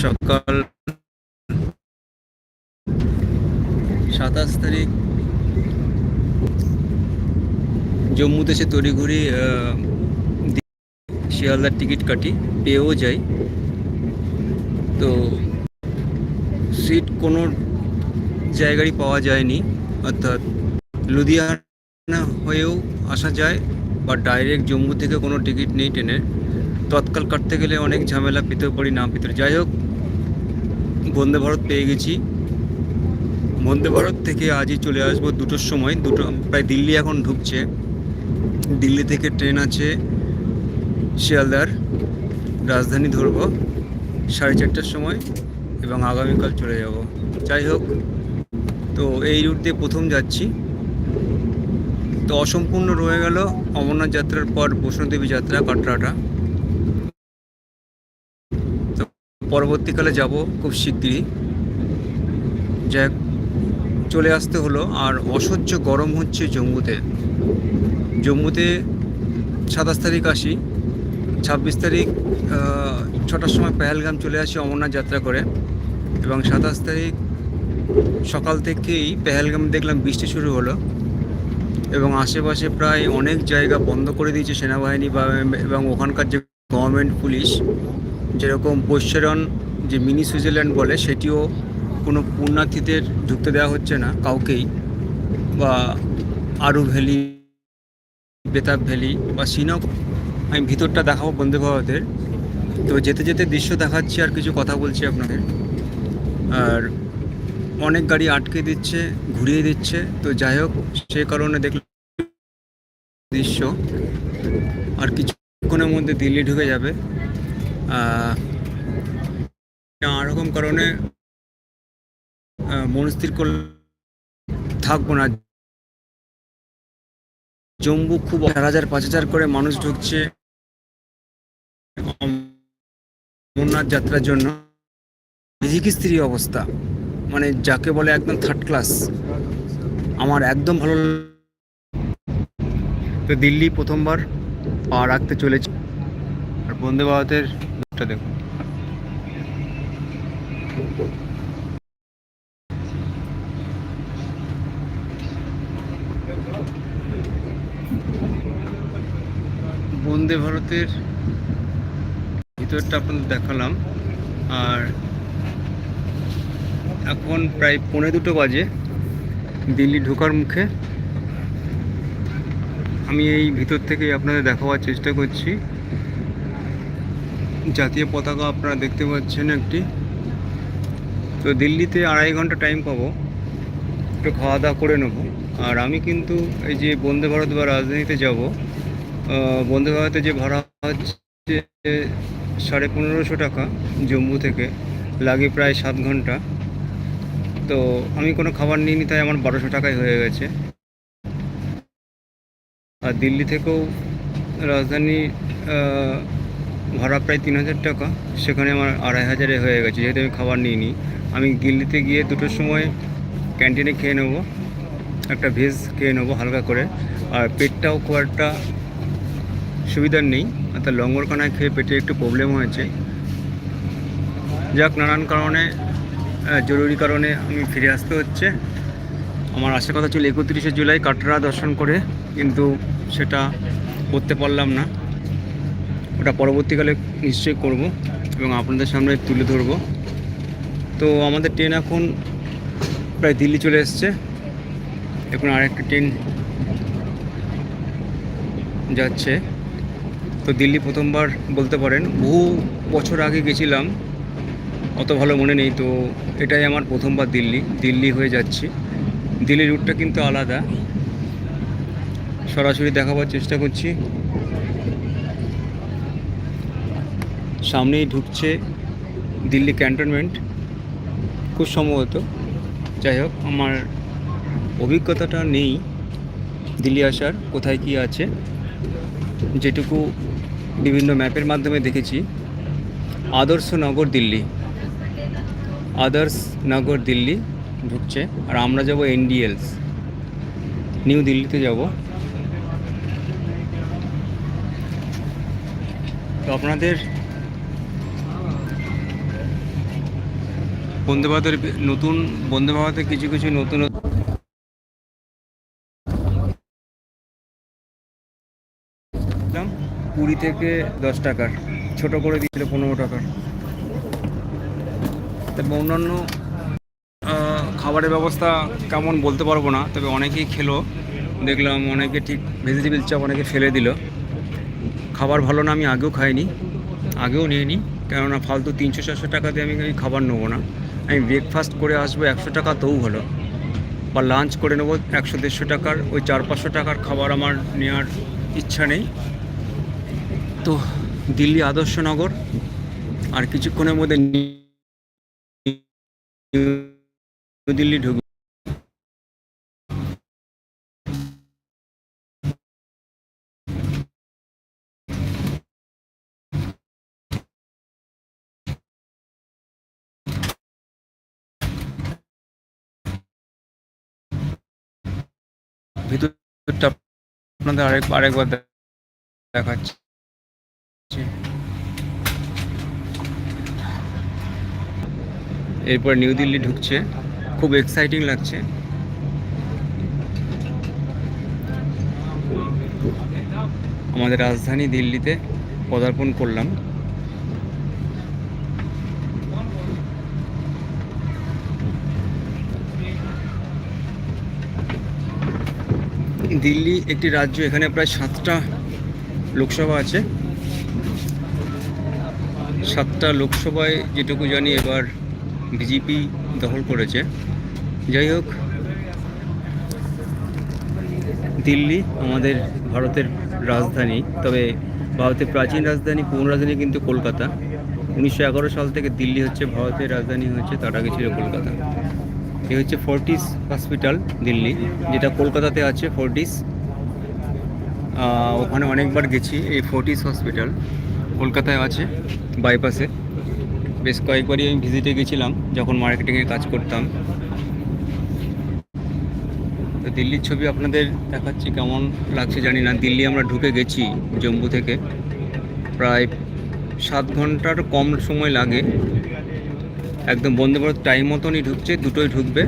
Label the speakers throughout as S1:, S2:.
S1: সকাল সাতাশ তারিখ। জম্মুতে সে তড়িঘড়ি শিয়ালদার টিকিট কাটি, পেয়েও যাই। তো সিট কোনো জায়গারই পাওয়া যায়নি, অর্থাৎ লুধিয়ানা হয়েও আসা যায়, বা ডাইরেক্ট জম্মু থেকে কোনো টিকিট নেই ট্রেনের। তৎকাল কাটতে গেলে অনেক ঝামেলা পেতেও পারি, না পেতে যাই হোক, বন্দে ভারত পেয়ে গেছি। বন্দে ভারত থেকে আজই চলে আসব দুটোর সময়। দুটো, প্রায় দিল্লি এখন ঢুকছে। দিল্লি থেকে ট্রেন আছে শিয়ালদার, রাজধানী ধরবো সাড়ে চারটার সময় এবং আগামীকাল চলে যাব। যাই হোক, তো এই রুট দিয়ে প্রথম যাচ্ছি। তো অসম্পূর্ণ রয়ে গেল অমরনাথ যাত্রার পর বৈষ্ণোদেবী যাত্রা কাটরাটা। পরবর্তীকালে যাব খুব শিগগিরই। যাই চলে আসতে হলো। আর অসহ্য গরম হচ্ছে জম্মুতে। জম্মুতে সাতাশ তারিখ আসি। ছাব্বিশ তারিখ ছটার সময় পেহেলগাম চলে আসি অমরনাথ যাত্রা করে। এবং সাতাশ তারিখ সকাল থেকেই পেহেলগাম দেখলাম বৃষ্টি শুরু হলো। এবং আশেপাশে প্রায় অনেক জায়গা বন্ধ করে দিয়েছে সেনাবাহিনী বা এবং ওখানকার যে গভর্নমেন্ট পুলিশ। যেরকম বৈশ্বরণ যে মিনি সুইজারল্যান্ড বলে, সেটিও কোনো পুণ্যার্থীদের ঢুকতে দেওয়া হচ্ছে না কাউকেই। বা আরু ভ্যালি, বেতাব ভ্যালি বা সিনক, আমি ভিতরটা দেখাবো বন্দে ভারতের। তো যেতে যেতে দৃশ্য দেখাচ্ছি আর কিছু কথা বলছি আপনাদের। আর অনেক গাড়ি আটকে দিচ্ছে, ঘুরিয়ে দিচ্ছে। তো যাই হোক, সে কারণে দেখলাম দৃশ্য। আর কিছুক্ষণের মধ্যে দিল্লি ঢুকে যাবে। নানারকম কারণে মনস্থির করলে থাকব না। জম্বু খুব চার হাজার, পাঁচ হাজার করে মানুষ ঢুকছে অমরনাথ যাত্রার জন্য। নিজেকে স্ত্রী অবস্থা মানে যাকে বলে একদম থার্ড ক্লাস আমার একদম ভালো তো দিল্লি প্রথমবার পা রাখতে চলেছে। আর বন্দে ভারতের দেখুন। বন্দে ভারতের ভিতরটা আপনাদের দেখালাম। আর এখন প্রায় পৌনে দুটো বাজে। দিল্লি ঢোকার মুখে। আমি এই ভিতর থেকে আপনাদের দেখাবার চেষ্টা করছি। জাতীয় পতাকা আপনারা দেখতে পাচ্ছেন একটি। তো দিল্লিতে আড়াই ঘণ্টা টাইম পাবো। একটু খাওয়া দাওয়া করে নেব। আর আমি কিন্তু এই যে বন্দে ভারত বা রাজধানীতে যাব বন্দে ভারতে যে ভাড়া হচ্ছে সাড়ে পনেরোশো টাকা জম্মু থেকে, লাগে প্রায় সাত ঘণ্টা। তো আমি কোনো খাবার নিইনি, তাই আমার বারোশো টাকায় হয়ে গেছে। আর দিল্লি থেকেও রাজধানী ভাড়া প্রায় তিন হাজার টাকা। সেখানে আমার আড়াই হাজারে হয়ে গেছে, যেহেতু আমি খাবার নিইনি। আমি দিল্লিতে গিয়ে দুটোর সময় ক্যান্টিনে খেয়ে নেব, একটা ভেজ খেয়ে নেব হালকা করে। আর পেটটাও খুব একটা সুবিধার নেই, অর্থাৎ লঙ্গরখানায় খেয়ে পেটে একটু প্রবলেম হয়েছে। যাক, নানান কারণে জরুরি কারণে আমি ফিরে আসতে হচ্ছে। আমার আসার কথা ছিল একত্রিশে জুলাই, কাটরা দর্শন করে, কিন্তু সেটা করতে পারলাম না। ওটা পরবর্তীকালে নিশ্চয়ই করব এবং আপনাদের সামনে তুলে ধরব। তো আমাদের ট্রেন এখন প্রায় দিল্লি চলে এসছে। এখন আরেকটা ট্রেন যাচ্ছে। তো দিল্লি প্রথমবার বলতে পারেন, বহু বছর আগে গেছিলাম, অত ভালো মনে নেই। তো এটাই আমার প্রথমবার দিল্লি দিল্লি হয়ে যাচ্ছি। দিল্লি রুটটা কিন্তু আলাদা। সরাসরি দেখাবার চেষ্টা করছি। সামনেই ঢুকছে দিল্লি ক্যান্টনমেন্ট। খুব সম্ভবত। যাই হোক, আমার অভিজ্ঞতাটা নেই দিল্লি আসার, কোথায় কি আছে। যেটুকু বিভিন্ন ম্যাপের মাধ্যমে দেখেছি। আদর্শ নগর দিল্লি। আদার্স নগর দিল্লি ঢুকছে। আর আমরা যাব এনডিএলস। নিউ দিল্লিতে যাব। তো আপনাদের বন্দে ভারতের নতুন বন্দে ভারতের কিছু কিছু নতুন কুড়ি থেকে দশ টাকার, ছোট করে দিয়েছিল পনেরো টাকার। তবে অন্যান্য খাবারের ব্যবস্থা কেমন বলতে পারব না, তবে অনেকেই খেলো। দেখলাম অনেকে ঠিক ভেজিটেবিল চাপ অনেকে ফেলে দিল। খাবার ভালো না, আমি আগেও খাইনি, আগেও নিয়ে নিই কেননা ফালতু তিনশো, চারশো টাকা দিয়ে আমি খাবার নেব না। আমি ব্রেকফাস্ট করে আসব একশো টাকা, তবু হলো বা লাঞ্চ করে নেব একশো দেড়শো টাকার, ওই চার পাঁচশো টাকার খাবার আমার নেওয়ার ইচ্ছা নেই। তো দিল্লি আদর্শ নগর, আর কিছুক্ষণের মধ্যে নিউ দিল্লি ঢুকবো। ভিতরটা আপনাদের আরেক, আরেকবার দেখাচ্ছি। এরপর নিউ দিল্লি ঢুকছে। খুব এক্সাইটিং লাগছে। আমাদের রাজধানী দিল্লিতে পদার্পণ করলাম। দিল্লি একটি রাজ্য, এখানে প্রায় সাতটা লোকসভা আছে। সাতটা লোকসভায় যেটুকু জানি এবার বিজেপি দখল করেছে। যাই হোক, দিল্লি আমাদের ভারতের রাজধানী, তবে ভারতের প্রাচীন রাজধানী, পুরনো রাজধানী কিন্তু কলকাতা। উনিশশো এগারো সাল থেকে দিল্লি হচ্ছে ভারতের রাজধানী হচ্ছে, তার আগে ছিল কলকাতা। এই হচ্ছে ফোর্টিস হসপিটাল দিল্লি, যেটা কলকাতাতে আছে, ফোর্টিস। ওখানে অনেকবার গেছি এই ফোর্টিস হসপিটাল, কলকাতায় আছে, বাইপাসে। বেশ কয়েকবারই আমি ভিজিটে গেছিলাম, যখন মার্কেটিংয়ে কাজ করতাম। তো দিল্লির ছবি আপনাদের দেখাচ্ছি, কেমন লাগছে জানি না। দিল্লি আমরা ঢুকে গেছি জম্মু থেকে। প্রায় সাত ঘণ্টার কম সময় লাগে। একদম বন্দে ভারত টাইম মতনই ঢুকছে, দুটোই ঢুকবে।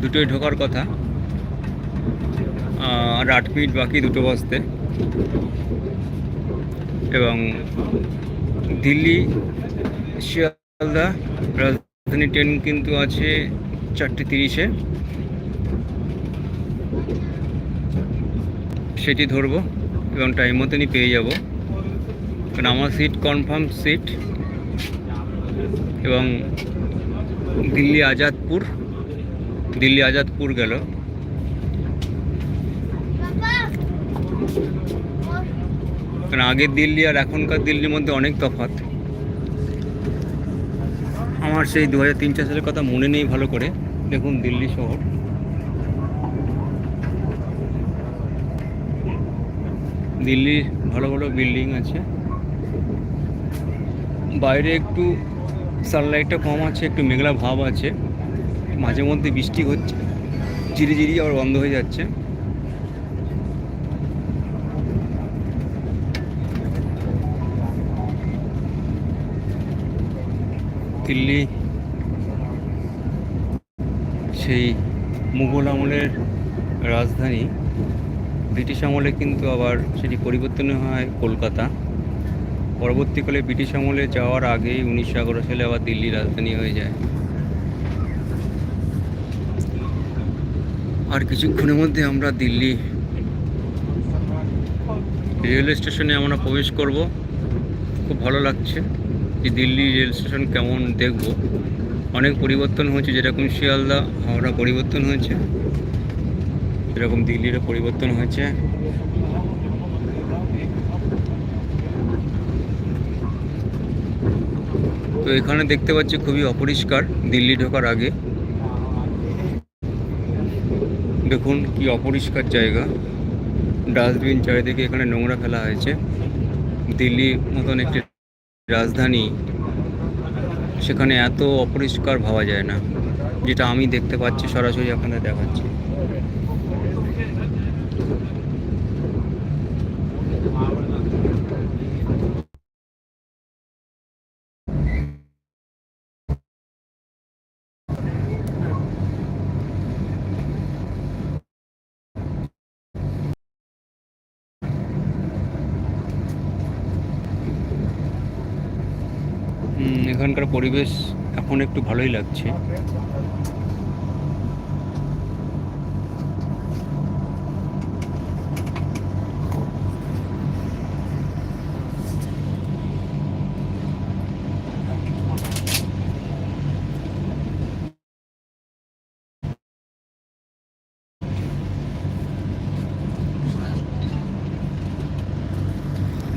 S1: দুটোই ঢোকার কথা। আর আট মিনিট বাকি দুটো বাজতে। এবং দিল্লি শিয়ালদা রাজধানী ট্রেন কিন্তু আছে চারটে তিরিশে। সেটি ধরবো এবং টাইম মতনই পেয়ে যাব। কারণ আমার সিট কনফার্ম সিট এবং দিল্লি আজাদপুর দিল্লি আজাদপুর গেল। কারণ আগের দিল্লি আর এখনকার দিল্লির মধ্যে অনেক তফাৎ। আমার সেই দু হাজার তিন চার সালের কথা মনে নেই ভালো করে। দেখুন দিল্লি শহর। দিল্লির ভালো ভালো বিল্ডিং আছে। বাইরে একটু সানলাইটটা কম আছে, একটু মেঘলা ভাব আছে, মাঝে মধ্যে বৃষ্টি হচ্ছে ঝিরিঝিরি আবার বন্ধ হয়ে যাচ্ছে। দিল্লি, সেই মুঘল আমলের রাজধানী, ব্রিটিশ আমলে কিন্তু আবার সেটি পরিবর্তন হয় কলকাতা। পরবর্তীকালে ব্রিটিশ আমলে যাওয়ার আগেই উনিশশো এগারো সালে আবার দিল্লি রাজধানী হয়ে যায়। আর কিছুক্ষণের মধ্যে আমরা দিল্লি রেলওয়ে স্টেশনে আমরা প্রবেশ করব। খুব ভালো লাগছে যে দিল্লি রেল স্টেশন কেমন দেখব। অনেক পরিবর্তন হয়েছে, যেরকম শিয়ালদা হাওড়া পরিবর্তন হয়েছে এরকম দিল্লিরও পরিবর্তন হয়েছে। তো এখানে দেখতে পাচ্ছি খুবই অপরিষ্কার, দিল্লি ঢোকার আগে। দেখুন কি অপরিষ্কার জায়গা। ডাস্টবিন চারিদিকে এখানে নোংরা ফেলা হয়েছে। দিল্লি মতন একটি রাজধানী, সেখানে এত অপরিষ্কার ভাবা যায় না। যেটা আমি দেখতে পাচ্ছি, সরাসরি আপনাদের দেখাচ্ছি। এখানকার পরিবেশ এখন একটু ভালোই লাগছে।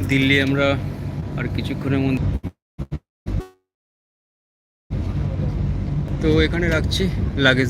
S1: দিল্লি আমরা আর কিছুক্ষণের মধ্যে তো এখানে রাখছি লাগেজ